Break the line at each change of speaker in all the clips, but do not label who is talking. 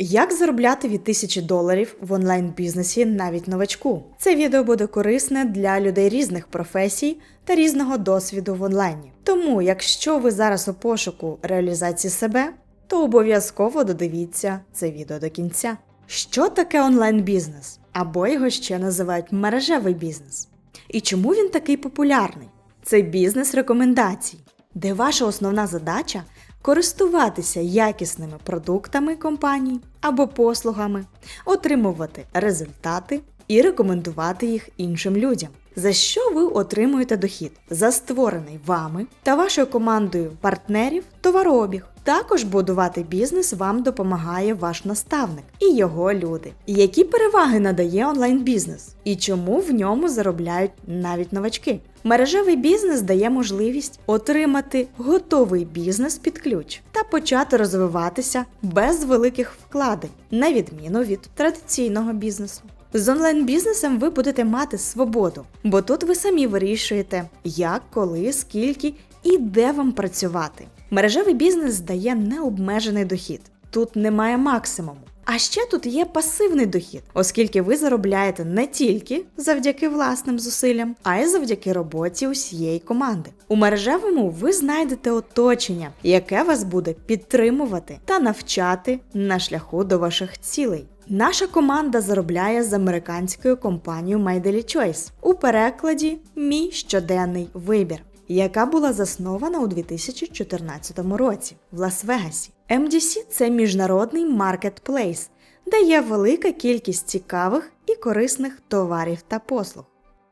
Як заробляти від тисячі доларів в онлайн-бізнесі навіть новачку? Це відео буде корисне для людей різних професій та різного досвіду в онлайні. Тому, якщо ви зараз у пошуку реалізації себе, то обов'язково додивіться це відео до кінця. Що таке онлайн-бізнес? Або його ще називають мережевий бізнес. І чому він такий популярний? Це бізнес рекомендацій, де ваша основна задача користуватися якісними продуктами компаній або послугами, отримувати результати і рекомендувати їх іншим людям. За що ви отримуєте дохід? За створений вами та вашою командою партнерів товарообіг. Також будувати бізнес вам допомагає ваш наставник і його люди. Які переваги надає онлайн-бізнес і чому в ньому заробляють навіть новачки? Мережевий бізнес дає можливість отримати готовий бізнес під ключ та почати розвиватися без великих вкладень, на відміну від традиційного бізнесу. З онлайн-бізнесом ви будете мати свободу, бо тут ви самі вирішуєте, як, коли, скільки і де вам працювати. Мережевий бізнес дає необмежений дохід. Тут немає максимуму. А ще тут є пасивний дохід, оскільки ви заробляєте не тільки завдяки власним зусиллям, а й завдяки роботі усієї команди. У мережевому ви знайдете оточення, яке вас буде підтримувати та навчати на шляху до ваших цілей. Наша команда заробляє з американською компанією My Daily Choice у перекладі Мій щоденний вибір, яка була заснована у 2014 році в Лас-Вегасі. MDC – це міжнародний маркетплейс, де є велика кількість цікавих і корисних товарів та послуг.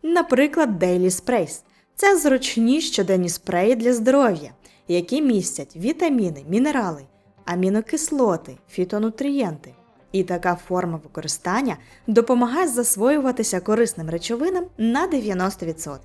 Наприклад, Daily Sprays – це зручні щоденні спреї для здоров'я, які містять вітаміни, мінерали, амінокислоти, фітонутрієнти. І така форма використання допомагає засвоюватися корисним речовинам на 90%,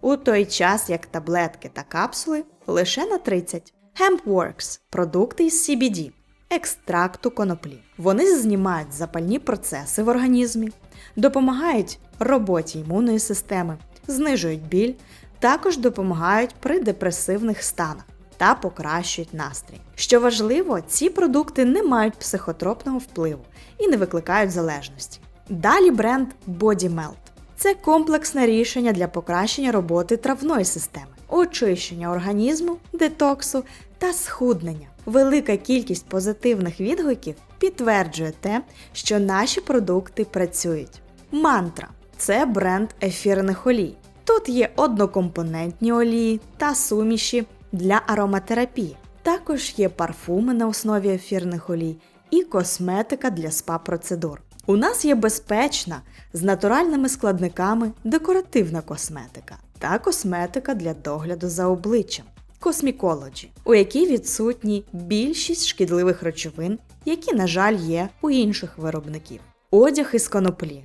у той час як таблетки та капсули лише на 30%. Hempworks – продукти із CBD, екстракту коноплі. Вони знімають запальні процеси в організмі, допомагають роботі імунної системи, знижують біль, також допомагають при депресивних станах та покращують настрій. Що важливо, ці продукти не мають психотропного впливу і не викликають залежності. Далі бренд Body Melt. Це комплексне рішення для покращення роботи травної системи, очищення організму, детоксу та схуднення. Велика кількість позитивних відгуків підтверджує те, що наші продукти працюють. Мантра це бренд ефірних олій. Тут є однокомпонентні олії та суміші для ароматерапії. Також є парфуми на основі ефірних олій і косметика для спа-процедур. У нас є безпечна з натуральними складниками декоративна косметика та косметика для догляду за обличчям Косміколоджі, у якій відсутні більшість шкідливих речовин, які, на жаль, є у інших виробників. Одяг із коноплі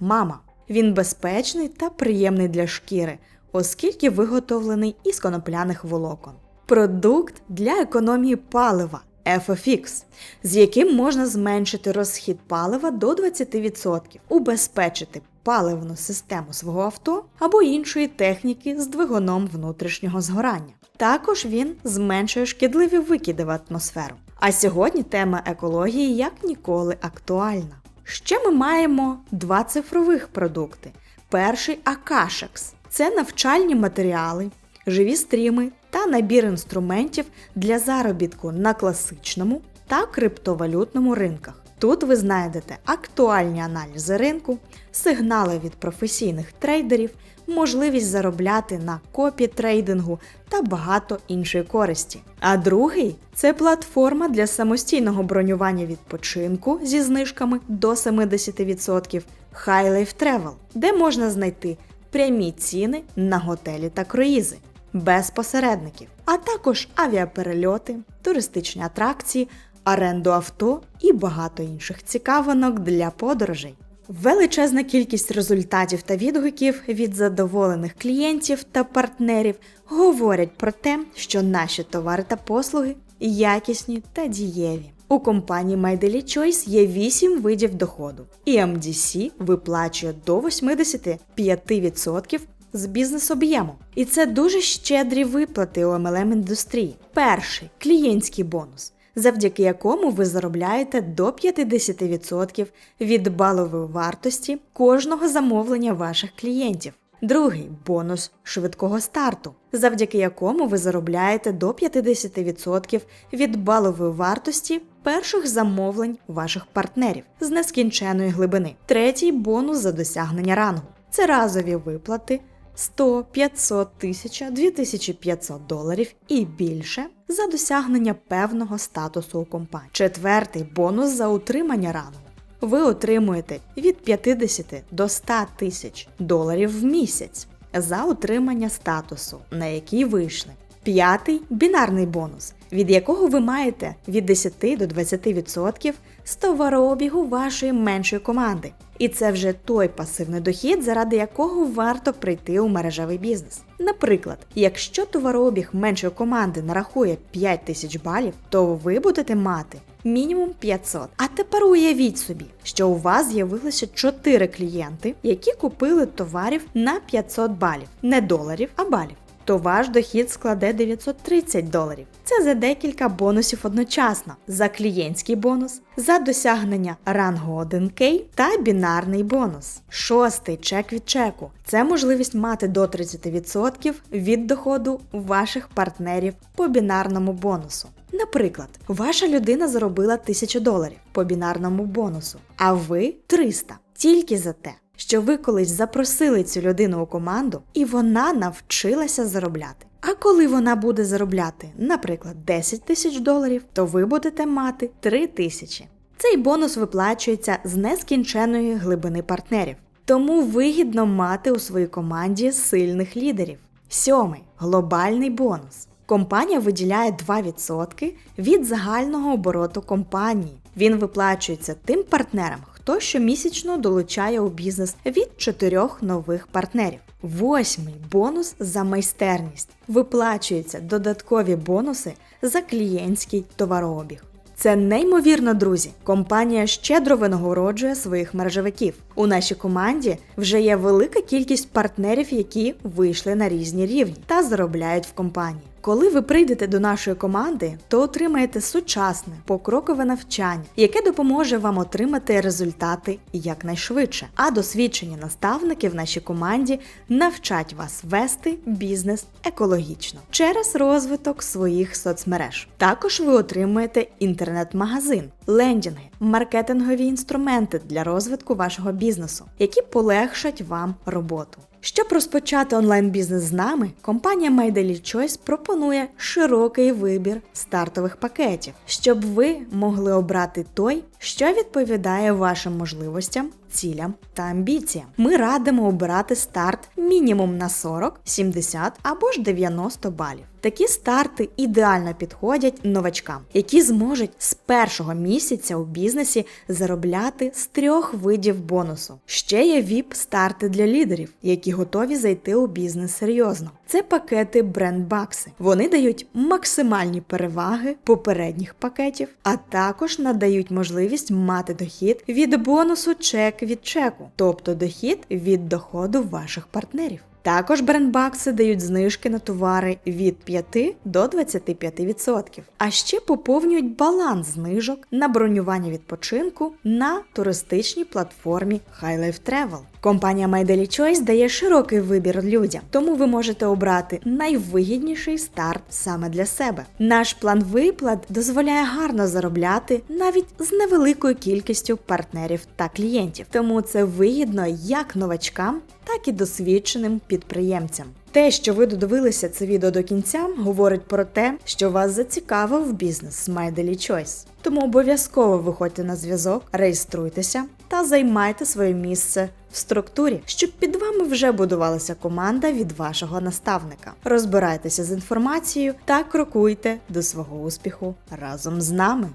Mama. Він безпечний та приємний для шкіри, оскільки виготовлений із конопляних волокон. Продукт для економії палива FFX, з яким можна зменшити розхід палива до 20%, убезпечити паливну систему свого авто або іншої техніки з двигуном внутрішнього згорання. Також він зменшує шкідливі викиди в атмосферу. А сьогодні тема екології як ніколи актуальна. Ще ми маємо два цифрових продукти. Перший Акашекс це навчальні матеріали, живі стріми та набір інструментів для заробітку на класичному та криптовалютному ринках. Тут ви знайдете актуальні аналізи ринку, сигнали від професійних трейдерів, можливість заробляти на копі трейдингу та багато іншої користі. А другий це платформа для самостійного бронювання відпочинку зі знижками до 70% High Life Travel, де можна знайти прямі ціни на готелі та круїзи без посередників, а також авіаперельоти, туристичні атракції, оренду авто і багато інших цікавинок для подорожей. Величезна кількість результатів та відгуків від задоволених клієнтів та партнерів говорять про те, що наші товари та послуги якісні та дієві. У компанії My Daily Choice є 8 видів доходу, і MDC виплачує до 85% з бізнес-об'єму. І це дуже щедрі виплати у MLM індустрії. Перший клієнтський бонус. завдяки якому ви заробляєте до 50% від балової вартості кожного замовлення ваших клієнтів. Другий бонус швидкого старту, завдяки якому ви заробляєте до 50% від балової вартості перших замовлень ваших партнерів з нескінченої глибини. Третій бонус за досягнення рангу. Це разові виплати 100, 500, 1000, 2500 доларів і більше за досягнення певного статусу у компанії. Четвертий бонус за утримання рангу. Ви отримуєте від 50 до 100 тисяч доларів в місяць за утримання статусу, на який вийшли. П'ятий бінарний бонус, від якого ви маєте від 10 до 20% з товарообігу вашої меншої команди. І це вже той пасивний дохід, заради якого варто прийти у мережевий бізнес. Наприклад, якщо товарообіг меншої команди нарахує 5 тисяч балів, то ви будете мати мінімум 500. А тепер уявіть собі, що у вас з'явилося 4 клієнти, які купили товарів на 500 балів, не доларів, а балів то ваш дохід складе 930 доларів. Це за декілька бонусів одночасно: за клієнтський бонус, за досягнення рангу 1К та бінарний бонус. Шостий чек від чеку це можливість мати до 30% від доходу ваших партнерів по бінарному бонусу. Наприклад, ваша людина заробила 1000 доларів по бінарному бонусу, а ви 300 тільки за те, що ви колись запросили цю людину у команду, і вона навчилася заробляти. А коли вона буде заробляти, наприклад, 10 тисяч доларів, то ви будете мати 3 тисячі. Цей бонус виплачується з нескінченої глибини партнерів, тому вигідно мати у своїй команді сильних лідерів. Сьомий глобальний бонус. Компанія виділяє 2% від загального обороту компанії. Він виплачується тим партнерам, хто щомісячно долучає у бізнес від чотирьох нових партнерів. Восьмий бонус за майстерність. Виплачуються додаткові бонуси за клієнтський товарообіг. Це неймовірно, друзі. Компанія щедро винагороджує своїх мережевиків. У нашій команді вже є велика кількість партнерів, які вийшли на різні рівні та заробляють в компанії. Коли ви прийдете до нашої команди, то отримаєте сучасне покрокове навчання, яке допоможе вам отримати результати якнайшвидше. А досвідчені наставники в нашій команді навчать вас вести бізнес екологічно через розвиток своїх соцмереж. Також ви отримуєте інтернет-магазин, лендінги, маркетингові інструменти для розвитку вашого бізнесу, які полегшать вам роботу. Щоб розпочати онлайн-бізнес з нами, компанія My Daily Choice пропонує широкий вибір стартових пакетів, щоб ви могли обрати той, що відповідає вашим можливостям, цілям та амбіціям. Ми радимо обирати старт мінімум на 40, 70 або ж 90 балів. Такі старти ідеально підходять новачкам, які зможуть з першого місяця у бізнесі заробляти з трьох видів бонусу. Ще є ВІП-старти для лідерів, які готові зайти у бізнес серйозно. Це пакети брендбакси. Вони дають максимальні переваги попередніх пакетів, а також надають можливість мати дохід від бонусу чек від чеку, тобто дохід від доходу ваших партнерів. Також брендбакси дають знижки на товари від 5 до 25%. А ще поповнюють баланс знижок на бронювання відпочинку на туристичній платформі HighLife Travel. Компанія My Daily Choice дає широкий вибір людям, тому ви можете обрати найвигідніший старт саме для себе. Наш план виплат дозволяє гарно заробляти навіть з невеликою кількістю партнерів та клієнтів, тому це вигідно як новачкам, так і досвідченим підприємцям. Те, що ви додивилися це відео до кінця, говорить про те, що вас зацікавив бізнес My Choice. Тому обов'язково виходьте на зв'язок, реєструйтеся та займайте своє місце в структурі, щоб під вами вже будувалася команда від вашого наставника. Розбирайтеся з інформацією та крокуйте до свого успіху разом з нами.